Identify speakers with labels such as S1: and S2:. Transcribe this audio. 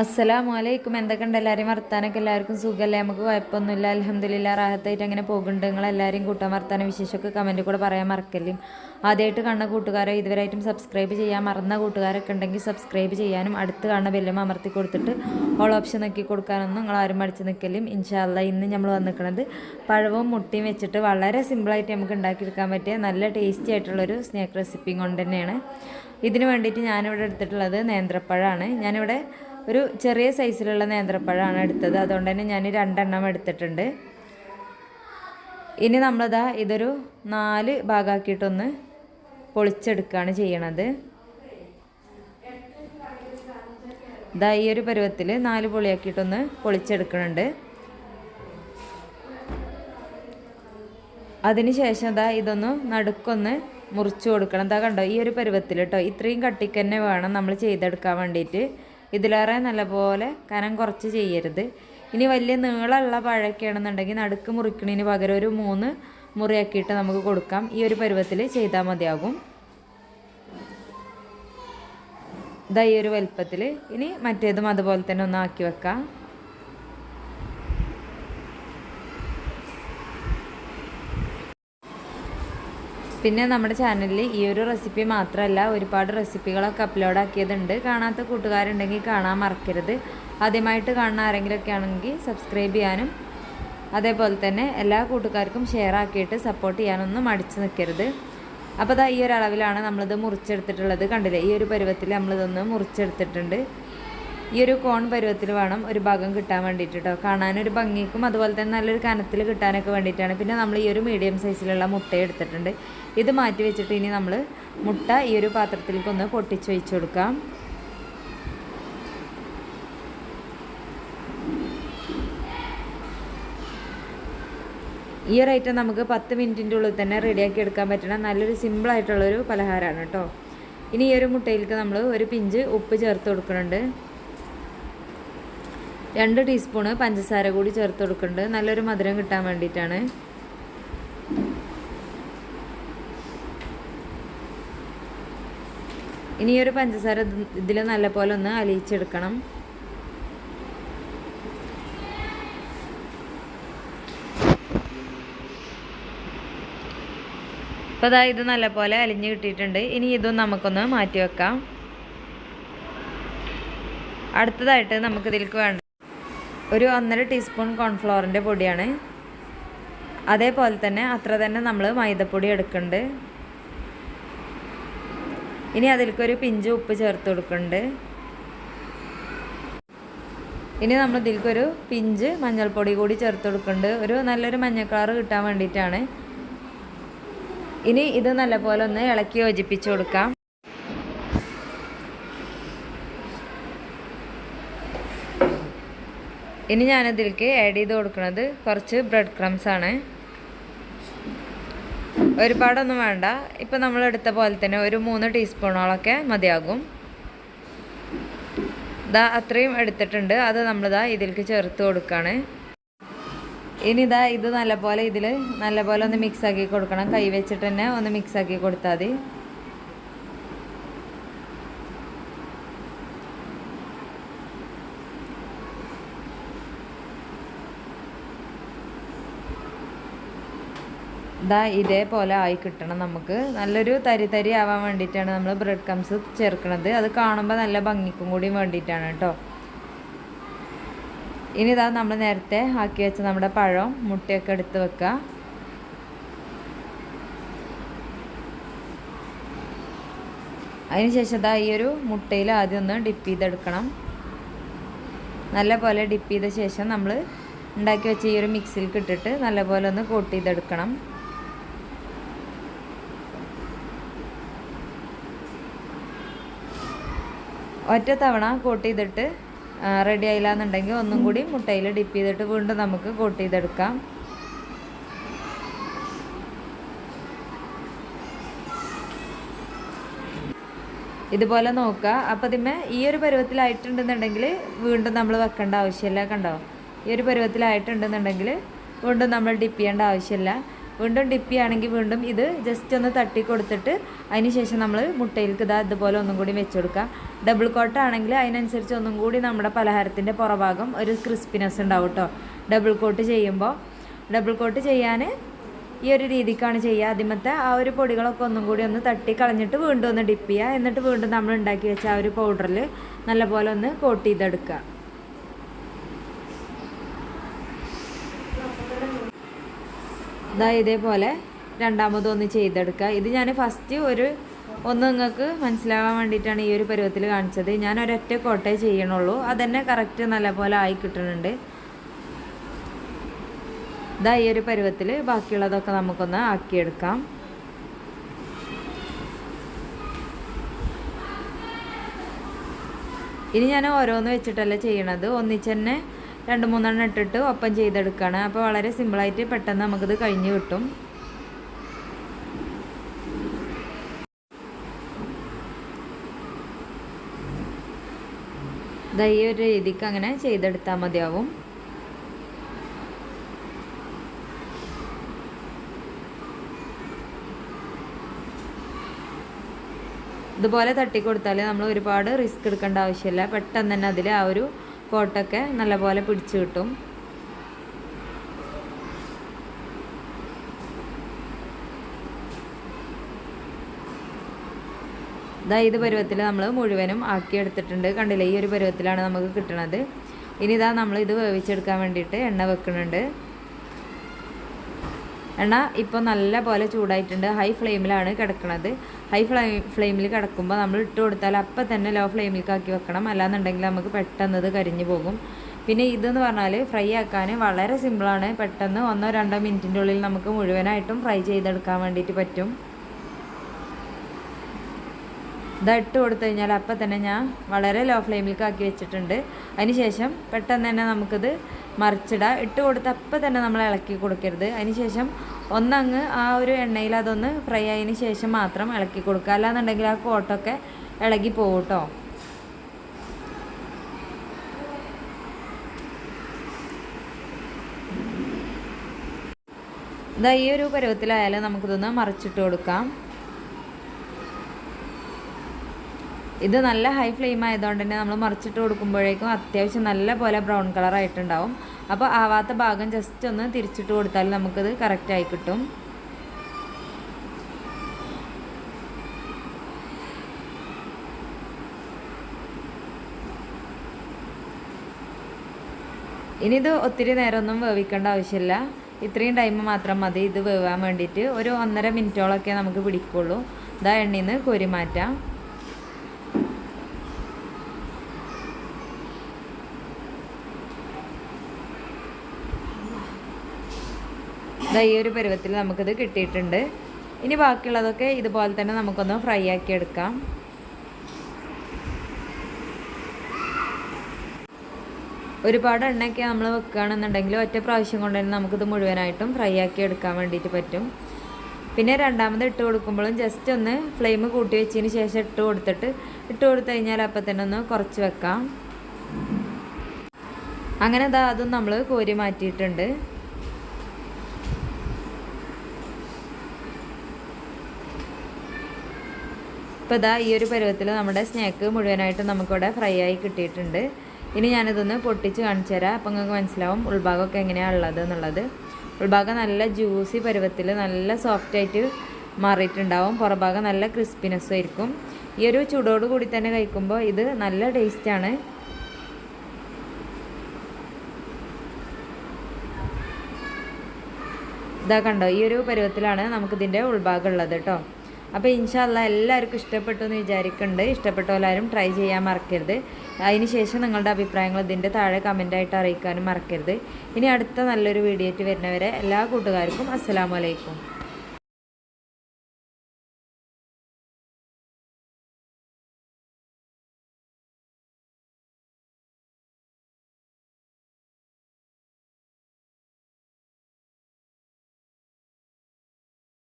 S1: അസ്സലാമു അലൈക്കും എന്തൊക്കെയുണ്ട് എല്ലാവരെയും വർത്താനൊക്കെ എല്ലാവർക്കും സുഖമല്ലേ? നമുക്ക് കുഴപ്പമൊന്നുമില്ല. അലഹമ്മദില്ല റാഹത്തായിട്ട് അങ്ങനെ പോകുന്നുണ്ട്. നിങ്ങൾ എല്ലാവരെയും കൂട്ടാൻ വർത്താനം വിശേഷമൊക്കെ കമന്റ് കൂടെ പറയാൻ മറക്കല്ലേ? ആദ്യമായിട്ട് കാണുന്ന കൂട്ടുകാരെ ഇതുവരെയായിട്ടും സബ്സ്ക്രൈബ് ചെയ്യാൻ മറന്ന കൂട്ടുകാരൊക്കെ ഉണ്ടെങ്കിൽ സബ്സ്ക്രൈബ് ചെയ്യാനും അടുത്ത് കാണുന്ന ബെല്ലും അമർത്തി കൊടുത്തിട്ട് ഓൾ ഓപ്ഷൻ നോക്കി കൊടുക്കാനൊന്നും നിങ്ങൾ ആരും മടിച്ച് നിൽക്കലും ഇൻഷാല്ല ഇന്ന് നമ്മൾ വന്നിക്കണത് പഴവും മുട്ടയും വെച്ചിട്ട് വളരെ സിമ്പിളായിട്ട് നമുക്ക് ഉണ്ടാക്കിയെടുക്കാൻ പറ്റിയ നല്ല ടേസ്റ്റി ആയിട്ടുള്ളൊരു സ്നാക്ക് റെസിപ്പിയും കൊണ്ട് തന്നെയാണ്. ഇതിന് വേണ്ടിയിട്ട് ഞാനിവിടെ എടുത്തിട്ടുള്ളത് നേന്ത്രപ്പഴമാണ്. ഞാനിവിടെ ഒരു ചെറിയ സൈസിലുള്ള നേന്ത്രപ്പഴമാണ് എടുത്തത്. അതുകൊണ്ട് തന്നെ ഞാൻ രണ്ടെണ്ണം എടുത്തിട്ടുണ്ട്. ഇനി നമ്മളിതാ ഇതൊരു നാല് ഭാഗമാക്കിയിട്ടൊന്ന് പൊളിച്ചെടുക്കുകയാണ് ചെയ്യണത്. ഇതാ ഈ ഒരു പരുവത്തിൽ നാല് പൊളിയാക്കിയിട്ടൊന്ന് പൊളിച്ചെടുക്കുന്നുണ്ട് അതിന് ശേഷം ഇതാ ഇതൊന്ന് നടുക്കൊന്ന് മുറിച്ചു കൊടുക്കണം. ഇതാ കണ്ടോ ഈ ഒരു പരുവത്തിൽ കേട്ടോ ഇത്രയും കട്ടിക്ക് തന്നെ വേണം നമ്മൾ ചെയ്തെടുക്കാൻ വേണ്ടിയിട്ട് ഇതിലേറെ നല്ലപോലെ കനം കുറച്ച് ചെയ്യരുത്. ഇനി വലിയ നീളമുള്ള പഴമൊക്കെയാണെന്നുണ്ടെങ്കിൽ നടുക്ക് മുറിക്കണതിന് പകരം ഒരു മൂന്ന് മുറിയാക്കിയിട്ട് നമുക്ക് കൊടുക്കാം. ഈ ഒരു പരുവത്തിൽ ചെയ്താൽ മതിയാകും. ഇതാ ഈ ഒരു വലുപ്പത്തിൽ. ഇനി മറ്റേതും അതുപോലെ തന്നെ ഒന്ന് ആക്കി വെക്കാം. പിന്നെ നമ്മുടെ ചാനലിൽ ഈ ഒരു റെസിപ്പി മാത്രമല്ല ഒരുപാട് റെസിപ്പികളൊക്കെ അപ്ലോഡ് ആക്കിയതുണ്ട്. കാണാത്ത കൂട്ടുകാരുണ്ടെങ്കിൽ കാണാൻ മറക്കരുത്. ആദ്യമായിട്ട് കാണുന്ന ആരെങ്കിലുമൊക്കെ ആണെങ്കിൽ സബ്സ്ക്രൈബ് ചെയ്യാനും അതേപോലെ തന്നെ എല്ലാ കൂട്ടുകാർക്കും ഷെയർ ആക്കിയിട്ട് സപ്പോർട്ട് ചെയ്യാനൊന്നും മടിച്ചു നിൽക്കരുത്. അപ്പോൾ ദാ ഈ ഒരു അളവിലാണ് നമ്മളിത് മുറിച്ചെടുത്തിട്ടുള്ളത്. കണ്ടില്ലേ? ഈ ഒരു പരുവത്തിൽ നമ്മളിതൊന്ന് മുറിച്ചെടുത്തിട്ടുണ്ട്. ഈ ഒരു കോൺ പരുവത്തിൽ വേണം ഒരു ഭാഗം കിട്ടാൻ വേണ്ടിയിട്ട് കേട്ടോ കാണാനൊരു ഭംഗിക്കും അതുപോലെ തന്നെ നല്ലൊരു കനത്തിൽ കിട്ടാനൊക്കെ വേണ്ടിയിട്ടാണ്. പിന്നെ നമ്മൾ ഈ ഒരു മീഡിയം സൈസിലുള്ള മുട്ട എടുത്തിട്ടുണ്ട്. ഇത് മാറ്റി വെച്ചിട്ട് ഇനി നമ്മൾ മുട്ട ഈ ഒരു പാത്രത്തിലേക്ക് ഒന്ന് പൊട്ടിച്ച് വെച്ച് കൊടുക്കാം. ഈ ഒരു ഐറ്റം നമുക്ക് പത്ത് മിനിറ്റിന്റെ ഉള്ളിൽ തന്നെ റെഡിയാക്കി എടുക്കാൻ പറ്റണം നല്ലൊരു സിമ്പിളായിട്ടുള്ളൊരു പലഹാരമാണ് കേട്ടോ. ഇനി ഈ ഒരു മുട്ടയിലേക്ക് നമ്മൾ ഒരു പിഞ്ച് ഉപ്പ് ചേർത്ത് കൊടുക്കുന്നുണ്ട്. രണ്ട് ടീസ്പൂണ് പഞ്ചസാര കൂടി ചേർത്ത് കൊടുക്കുന്നുണ്ട് നല്ലൊരു മധുരം കിട്ടാൻ വേണ്ടിയിട്ടാണ്. ഇനി ഒരു പഞ്ചസാര ഇതിൽ നല്ലപോലെ ഒന്ന് അലിയിച്ചെടുക്കണം. അപ്പോൾ അതാ ഇത് നല്ലപോലെ അലിഞ്ഞ് കിട്ടിയിട്ടുണ്ട്. ഇനി ഇതും നമുക്കൊന്ന് മാറ്റി വെക്കാം. അടുത്തതായിട്ട് നമുക്കിതിലേക്ക് വേണ്ട ഒരു ഒന്നര ടീസ്പൂൺ കോൺഫ്ലവറിന്റെ പൊടിയാണ്. അതേപോലെ തന്നെ അത്ര തന്നെ നമ്മൾ മൈദപ്പൊടി എടുക്കുന്നുണ്ട്. ഇനി അതിലേക്കൊരു പിഞ്ച് ഉപ്പ് ചേർത്ത് കൊടുക്കുന്നുണ്ട്. ഇനി നമ്മൾ ഇതിലേക്കൊരു പിഞ്ച് മഞ്ഞൾപ്പൊടി കൂടി ചേർത്ത് കൊടുക്കുന്നുണ്ട്. ഒരു നല്ലൊരു മഞ്ഞ കിട്ടാൻ വേണ്ടിയിട്ടാണ്. ഇനി ഇത് നല്ലപോലെ ഒന്ന് ഇളക്കി യോജിപ്പിച്ച് കൊടുക്കാം. ഇനി ഞാനതിലേക്ക് ആഡ് ചെയ്ത് കൊടുക്കുന്നത് കുറച്ച് ബ്രെഡ് ക്രംസ് ആണ്. ഒരുപാടൊന്നും വേണ്ട. ഇപ്പം നമ്മൾ എടുത്ത പോലെ തന്നെ ഒരു മൂന്ന് ടീസ്പൂണോളൊക്കെ മതിയാകും. ഇതാ അത്രയും എടുത്തിട്ടുണ്ട്. അത് നമ്മളിതാ ഇതിലേക്ക് ചേർത്ത് കൊടുക്കുകയാണ് ഇനി ഇതാ ഇത് നല്ലപോലെ ഇതിൽ നല്ലപോലെ ഒന്ന് മിക്സ് ആക്കി കൊടുക്കണം. കൈ വെച്ചിട്ട് തന്നെ ഒന്ന് മിക്സ് ആക്കി കൊടുത്താൽ മതി. ഇതാ ഇതേപോലെ ആയി കിട്ടണം നമുക്ക്. നല്ലൊരു തരി തരി ആവാൻ വേണ്ടിയിട്ടാണ് നമ്മൾ ബ്രെഡ് കംസ് ചേർക്കുന്നത് അത് കാണുമ്പോൾ നല്ല ഭംഗിക്കും കൂടി വേണ്ടിയിട്ടാണ് കേട്ടോ. ഇനി ഇതാ നമ്മൾ നേരത്തെ ആക്കി വെച്ച നമ്മുടെ പഴം മുട്ടയൊക്കെ എടുത്ത് വെക്കുക അതിനുശേഷം ഇതാ ഈ ഒരു മുട്ടയിൽ ആദ്യം ഒന്ന് ഡിപ്പ് ചെയ്തെടുക്കണം. നല്ലപോലെ ഡിപ്പ് ചെയ്ത ശേഷം നമ്മൾ ഉണ്ടാക്കി വെച്ച ഈ ഒരു മിക്സിയിൽ ഇട്ടിട്ട് നല്ലപോലെ ഒന്ന് കോട്ട് ചെയ്തെടുക്കണം. ഒറ്റ തവണ കോട്ട് ചെയ്തിട്ട് റെഡി ആയില്ല എന്നുണ്ടെങ്കിൽ ഒന്നും കൂടി മുട്ടയിൽ ഡിപ്പ് ചെയ്തിട്ട് വീണ്ടും നമുക്ക് കോട്ട് ചെയ്തെടുക്കാം. ഇതുപോലെ നോക്കുക. അപ്പം ഇതിമേ ഈ ഒരു പരുവത്തിലായിട്ടുണ്ടെന്നുണ്ടെങ്കിൽ വീണ്ടും നമ്മൾ വെക്കേണ്ട ആവശ്യമില്ല കണ്ടോ? ഈ ഒരു പരുവത്തിലായിട്ടുണ്ടെന്നുണ്ടെങ്കിൽ വീണ്ടും നമ്മൾ ഡിപ്പ് ചെയ്യേണ്ട ആവശ്യമില്ല. വീണ്ടും ഡിപ്പ് ചെയ്യുകയാണെങ്കിൽ വീണ്ടും ഇത് ജസ്റ്റ് ഒന്ന് തട്ടി കൊടുത്തിട്ട് അതിന് ശേഷം നമ്മൾ മുട്ടയിലേക്ക് ഇതാ ഇതുപോലെ ഒന്നും കൂടി വെച്ച് കൊടുക്കുക ഡബിൾ കോട്ട് ആണെങ്കിൽ അതിനനുസരിച്ച് ഒന്നും കൂടി നമ്മുടെ പലഹാരത്തിന്റെ പുറഭാഗം ഒരു ക്രിസ്പിനെസ് ഉണ്ടാവും കേട്ടോ ഡബിൾ കോട്ട് ചെയ്യുമ്പോൾ. ഡബിൾ കോട്ട് ചെയ്യാൻ ഈ ഒരു രീതിക്കാണ് ചെയ്യുക. ആദ്യമത്തെ ആ ഒരു പൊടികളൊക്കെ ഒന്നും കൂടി ഒന്ന് തട്ടി കളഞ്ഞിട്ട് വീണ്ടും ഒന്ന് ഡിപ്പ് ചെയ്യുക. എന്നിട്ട് വീണ്ടും നമ്മൾ ഉണ്ടാക്കി വെച്ച ആ ഒരു പൗഡറിൽ നല്ലപോലെ ഒന്ന് കോട്ട് ചെയ്തെടുക്കുക. ഇതാ ഇതേപോലെ രണ്ടാമതും ഒന്ന് ചെയ്തെടുക്കുക. ഇത് ഞാൻ ഫസ്റ്റ് ഒരു ഒന്ന് നിങ്ങൾക്ക് മനസ്സിലാവാൻ വേണ്ടിയിട്ടാണ് ഈ ഒരു പരുവത്തിൽ കാണിച്ചത്. ഞാൻ ഒരൊറ്റ കോട്ടേ ചെയ്യണുള്ളൂ. അതന്നെ കറക്റ്റ് നല്ലപോലെ ആയി കിട്ടുന്നുണ്ട്. ഇതാ ഈ ഒരു പരുവത്തിൽ ബാക്കിയുള്ളതൊക്കെ നമുക്കൊന്ന് ആക്കിയെടുക്കാം. ഇനി ഞാൻ ഓരോന്ന് വെച്ചിട്ടല്ല ചെയ്യണത്. ഒന്നിച്ച് തന്നെ രണ്ട് മൂന്നെണ്ണം ഇട്ടിട്ട് ഒപ്പം ചെയ്തെടുക്കുകയാണ് അപ്പോൾ വളരെ സിമ്പിളായിട്ട് പെട്ടെന്ന് നമുക്കിത് കഴിഞ്ഞ് കിട്ടും. ദാ ഒരു രീതിക്ക് അങ്ങനെ ചെയ്തെടുത്താൽ മതിയാവും. ഇതുപോലെ തട്ടിക്കൊടുത്താൽ നമ്മൾ ഒരുപാട് റിസ്ക് എടുക്കേണ്ട ആവശ്യമില്ല. പെട്ടെന്ന് തന്നെ അതിൽ ആ ഒരു കോട്ടൊക്കെ നല്ലപോലെ പിടിച്ചു കിട്ടും. ഇതാ ഇത് പരുവത്തിൽ നമ്മൾ മുഴുവനും ആക്കിയെടുത്തിട്ടുണ്ട് കണ്ടില്ലേ? ഈ ഒരു പരുവത്തിലാണ് നമുക്ക് കിട്ടുന്നത് ഇനി ഇതാ നമ്മൾ ഇത് വേവിച്ചെടുക്കാൻ വേണ്ടിയിട്ട് എണ്ണ വെക്കുന്നുണ്ട്. എണ്ണ ഇപ്പോൾ നല്ല പോലെ ചൂടായിട്ടുണ്ട്. ഹൈ ഫ്ലെയിമിലാണ് കിടക്കുന്നത് ഹൈ ഫ്ലെയിം ഫ്ലെയിമിൽ കിടക്കുമ്പോൾ നമ്മൾ ഇട്ട് കൊടുത്താൽ അപ്പം തന്നെ ലോ ഫ്ലെയിമിലേക്ക് ആക്കി വെക്കണം. അല്ലാന്നുണ്ടെങ്കിൽ നമുക്ക് പെട്ടെന്ന് ഇത് കരിഞ്ഞു പോകും. പിന്നെ ഇതെന്ന് പറഞ്ഞാൽ ഫ്രൈ ആക്കാൻ വളരെ സിമ്പിളാണ് പെട്ടെന്ന് ഒന്നോ രണ്ടോ മിനിറ്റിന്റെ ഉള്ളിൽ നമുക്ക് മുഴുവനായിട്ടും ഫ്രൈ ചെയ്തെടുക്കാൻ വേണ്ടിയിട്ട് പറ്റും. ഇട്ട് കൊടുത്തു കഴിഞ്ഞാൽ അപ്പം തന്നെ ഞാൻ വളരെ ലോ ഫ്ലെയിമിലേക്ക് ആക്കി വെച്ചിട്ടുണ്ട്. അതിന് ശേഷം പെട്ടെന്ന് തന്നെ നമുക്കിത് മറിച്ചിടാം. ഇട്ട് കൊടുത്ത് അപ്പം തന്നെ നമ്മൾ ഇളക്കി കൊടുക്കരുത്. അതിന് ശേഷം ഒന്നങ്ങ് ആ ഒരു എണ്ണയിൽ അതൊന്ന് ഫ്രൈ ആയതിന് ശേഷം മാത്രം ഇളക്കി കൊടുക്കുക. അല്ലാന്നുണ്ടെങ്കിൽ ആ കോട്ടൊക്കെ ഇളകി പോകും ഇതാ ഈ ഒരു പരുവത്തിലായാലും നമുക്കിതൊന്ന് മറിച്ചിട്ട് കൊടുക്കാം. ഇത് നല്ല ഹൈ ഫ്ലെയിം ആയതുകൊണ്ട് തന്നെ നമ്മൾ മറിച്ചിട്ട് കൊടുക്കുമ്പോഴേക്കും അത്യാവശ്യം നല്ല പോലെ ബ്രൗൺ കളർ ആയിട്ടുണ്ടാവും. അപ്പോൾ ആവാത്ത ഭാഗം ജസ്റ്റ് ഒന്ന് തിരിച്ചിട്ട് കൊടുത്താൽ നമുക്കിത് കറക്റ്റായി കിട്ടും. ഇനി ഇത് ഒത്തിരി നേരമൊന്നും വേവിക്കേണ്ട ആവശ്യമില്ല. ഇത്രയും ടൈം മാത്രം മതി ഇത് വേവാൻ വേണ്ടിയിട്ട്. ഒരു ഒന്നര മിനിറ്റോളൊക്കെ നമുക്ക് പിടിക്കുള്ളൂ. ഇതാ എണ്ണയിൽ നിന്ന് കോരി മാറ്റാം. ഇതാ ഈ ഒരു പരുവത്തിൽ നമുക്കിത് കിട്ടിയിട്ടുണ്ട്. ഇനി ബാക്കിയുള്ളതൊക്കെ ഇതുപോലെ തന്നെ നമുക്കൊന്ന് ഫ്രൈ ആക്കി എടുക്കാം. ഒരുപാട് എണ്ണയൊക്കെ നമ്മൾ വെക്കുകയാണെന്നുണ്ടെങ്കിൽ ഒറ്റ പ്രാവശ്യം കൊണ്ട് തന്നെ നമുക്കിത് മുഴുവനായിട്ടും ഫ്രൈ ആക്കി എടുക്കാൻ വേണ്ടിയിട്ട് പറ്റും. പിന്നെ രണ്ടാമത് ഇട്ട് കൊടുക്കുമ്പോഴും ജസ്റ്റ് ഒന്ന് ഫ്ലെയിം കൂട്ടി വെച്ചതിന് ശേഷം ഇട്ട് കൊടുത്തിട്ട് ഇട്ട് കൊടുത്തു കഴിഞ്ഞാൽ അപ്പം തന്നെ ഒന്ന് കുറച്ച് വെക്കാം. അങ്ങനെ അതാ അതും നമ്മൾ കോരി മാറ്റിയിട്ടുണ്ട്. ഇപ്പോൾ ഇതാ ഈ ഒരു പരുവത്തിൽ നമ്മുടെ സ്നാക്ക് മുഴുവനായിട്ട് നമുക്കിവിടെ ഫ്രൈ ആയി കിട്ടിയിട്ടുണ്ട്. ഇനി ഞാനിതൊന്ന് പൊട്ടിച്ച് കാണിച്ചു തരാം. അപ്പം നിങ്ങൾക്ക് മനസ്സിലാവും ഉൾഭാഗമൊക്കെ എങ്ങനെയാണ് ഉള്ളത് എന്നുള്ളത്. ഉൾഭാഗം നല്ല ജ്യൂസി പരുവത്തിൽ നല്ല സോഫ്റ്റ് ആയിട്ട് മാറിയിട്ടുണ്ടാവും. പുറഭാഗം നല്ല ക്രിസ്പിനെസ്സും ആയിരിക്കും. ഈ ഒരു ചൂടോട് കൂടി തന്നെ കഴിക്കുമ്പോൾ ഇത് നല്ല ടേസ്റ്റാണ് ഇതാ കണ്ടോ ഈ ഒരു പരുവത്തിലാണ് നമുക്കിതിന്റെ ഉൾഭാഗം ഉള്ളത് കേട്ടോ. അപ്പോൾ ഇൻഷാല്ല എല്ലാവർക്കും ഇഷ്ടപ്പെട്ടു എന്ന് വിചാരിക്കുന്നുണ്ട് ഇഷ്ടപ്പെട്ട ട്രൈ ചെയ്യാൻ മറക്കരുത്. അതിന് ശേഷം നിങ്ങളുടെ അഭിപ്രായങ്ങൾ ഇതിന്റെ താഴെ കമന്റായിട്ട് അറിയിക്കാനും മറക്കരുത്. ഇനി അടുത്ത നല്ലൊരു വീഡിയോ ആയിട്ട് വരുന്നവരെ എല്ലാ കൂട്ടുകാർക്കും അസ്സലാമലൈക്കും